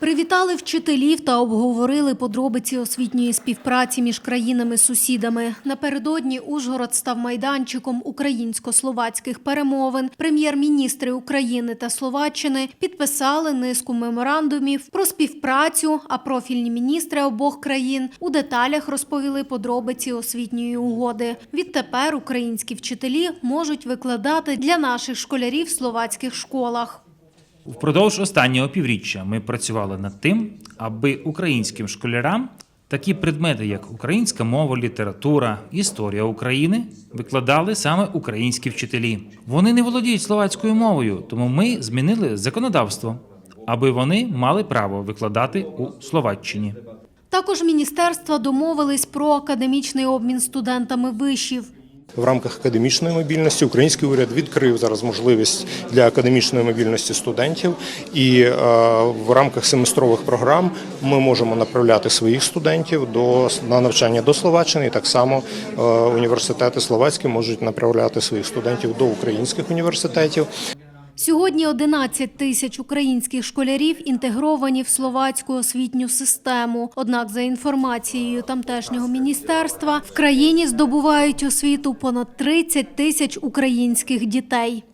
Привітали вчителів та обговорили подробиці освітньої співпраці між країнами-сусідами. Напередодні Ужгород став майданчиком українсько-словацьких перемовин. Прем'єр-міністри України та Словаччини підписали низку меморандумів про співпрацю, а профільні міністри обох країн у деталях розповіли подробиці освітньої угоди. Відтепер українські вчителі можуть викладати для наших школярів в словацьких школах. Впродовж останнього півріччя ми працювали над тим, аби українським школярам такі предмети, як українська мова, література, історія України, викладали саме українські вчителі. Вони не володіють словацькою мовою, тому ми змінили законодавство, аби вони мали право викладати у Словаччині. Також міністерства домовились про академічний обмін студентами вишів. В рамках академічної мобільності український уряд відкрив зараз можливість для академічної мобільності студентів, і е, в рамках семестрових програм ми можемо направляти своїх студентів до на навчання до Словаччини. І так само е, університети словацькі можуть направляти своїх студентів до українських університетів. Сьогодні 11 тисяч українських школярів інтегровані в словацьку освітню систему. Однак, за інформацією тамтешнього міністерства, в країні здобувають освіту понад 30 тисяч українських дітей.